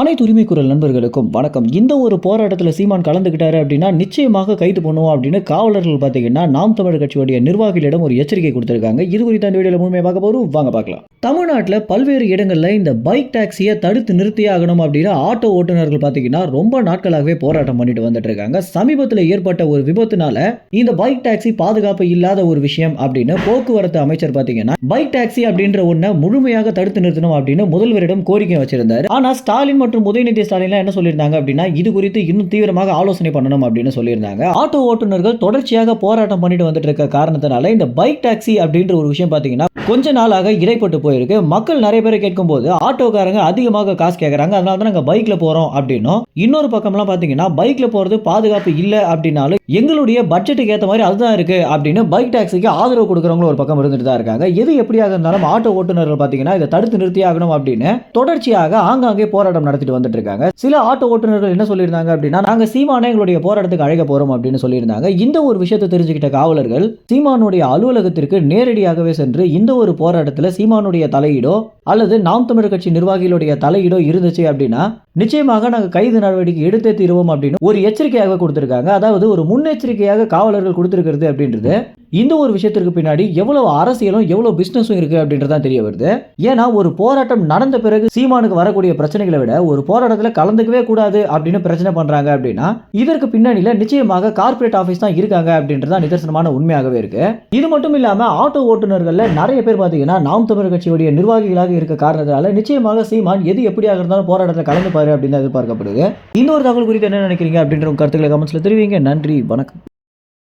அனைத்து உரிமை குரல் நண்பர்களுக்கும் வணக்கம். இந்த ஒரு போராட்டத்தில் சீமான் கலந்துக்கிட்டாரு அப்படின்னா நிச்சயமாக கைது பண்ணுவோம் அப்படின்னு காவலர்கள் பார்த்தீங்கன்னா நாம் தமிழர் கட்சியுடைய நிர்வாகிகளிடம் ஒரு எச்சரிக்கை கொடுத்திருக்காங்க. இது குறித்து அந்த வீடியோவில் முழுமையாக பார்க்க போகிறோம் வாங்க பார்க்கலாம். தமிழ்நாட்டில் பல்வேறு இடங்களில் இந்த பைக் டாக்ஸியை தடுத்து நிறுத்தி ஆகணும் அப்படின்னு ஆட்டோ ஓட்டுநர்கள் பார்த்தீங்கன்னா ரொம்ப நாட்களாகவே போராட்டம் பண்ணிட்டு வந்துட்டு இருக்காங்க சமீபத்தில் ஏற்பட்ட ஒரு விபத்துனால இந்த பைக் டாக்ஸி பாதுகாப்பு இல்லாத ஒரு விஷயம் அப்படின்னு போக்குவரத்து அமைச்சர் பார்த்தீங்கன்னா பைக் டாக்ஸி அப்படின்ற ஒன்றை முழுமையாக தடுத்து நிறுத்தணும் அப்படின்னு முதல்வரிடம் கோரிக்கை வச்சிருந்தார். ஆனால் ஸ்டாலின் மற்றும் உதயநிதி ஸ்டாலின் என்ன சொல்லியிருந்தாங்க அப்படின்னா இது குறித்து இன்னும் தீவிரமாக ஆலோசனை பண்ணணும் அப்படின்னு சொல்லியிருந்தாங்க. ஆட்டோ ஓட்டுநர்கள் தொடர்ச்சியாக போராட்டம் பண்ணிட்டு வந்துட்டு இருக்க காரணத்தினால இந்த பைக் டாக்ஸி அப்படின்ற ஒரு விஷயம் பார்த்தீங்கன்னா கொஞ்ச நாளாக இடைப்பட்டு போயிருக்கு. மக்கள் நிறைய பேர் கேட்கும்போது ஆட்டோக்காரங்க அதிகமாக காசு கேட்குறாங்க அதனால தான் நாங்கள் பைக்கில் போறோம் அப்படின்னும். இன்னொரு பக்கம்லாம் பார்த்தீங்கன்னா பைக்ல போறது பாதுகாப்பு இல்லை அப்படின்னாலும் எங்களுடைய பட்ஜெட்டுக்கு ஏற்ற மாதிரி அதுதான் இருக்கு அப்படின்னு பைக் டாக்ஸிக்கு ஆதரவு கொடுக்குறவங்களும் ஒரு பக்கம் இருந்துட்டு தான் இருக்காங்க. எது எப்படியாக இருந்தாலும் ஆட்டோ ஓட்டுநர்கள் பார்த்தீங்கன்னா இதை தடுத்து நிறுத்தியாகணும் அப்படின்னு தொடர்ச்சியாக ஆங்காங்கே போராட்டம் நடத்திட்டு வந்துட்டு இருக்காங்க சில ஆட்டோ ஓட்டுநர்கள் என்ன சொல்லியிருந்தாங்க அப்படின்னா நாங்க சீமானை எங்களுடைய போராட்டத்துக்கு அழைக்க போறோம் அப்படின்னு சொல்லியிருந்தாங்க. இந்த ஒரு விஷயத்தை தெரிஞ்சுக்கிட்ட காவலர்கள் சீமானுடைய அலுவலகத்திற்கு நேரடியாகவே சென்று இந்த ஒரு போராட்டத்தில் சீமானுடைய தலையீடோ அல்லது நாம் தமிழர் கட்சி நிர்வாகிகளுடைய தலையீடோ இருந்துச்சு அப்படின்னா நிச்சயமாக நாங்கள் கைது நடவடிக்கை எடுத்தே தீருவோம் அப்படின்னு ஒரு எச்சரிக்கையாக கொடுத்துருக்காங்க. அதாவது ஒரு முன்னெச்சரிக்கையாக காவலர்கள் கொடுத்துருக்கிறது அப்படின்றது இந்த ஒரு விஷயத்திற்கு பின்னாடி எவ்வளவு அரசியலும் எவ்வளவு பிசினஸும் இருக்கு அப்படின்றதான் தெரிய வருது. ஏன்னா ஒரு போராட்டம் நடந்த பிறகு சீமானுக்கு வரக்கூடிய பிரச்சனைகளை விட ஒரு போராட்டத்தில் கலந்துக்கவே கூடாது அப்படின்னு பிரச்சனை பண்றாங்க அப்படின்னா இதற்கு பின்னணியில நிச்சயமாக கார்ப்பரேட் ஆஃபீஸ் தான் இருக்காங்க அப்படின்றதான் நிதர்சனமான உண்மையாகவே இருக்கு. இது மட்டும் இல்லாம ஆட்டோ ஓட்டுநர்கள்ல நிறைய பேர் பாத்தீங்கன்னா நாம் தமிழர் கட்சியுடைய நிர்வாகிகளாக இருக்க காரணத்தால நிச்சயமாக சீமான் எது எப்படியாக இருந்தாலும் போராட்டத்தில் கலந்துப்பாரு அப்படின்னு எதிர்பார்க்கப்படுது. இன்னொரு தகவல் குறித்து என்ன நினைக்கிறீங்க அப்படின்ற கருத்துக்களை கமெண்ட்ஸில் தெரிவிங்க. நன்றி வணக்கம்.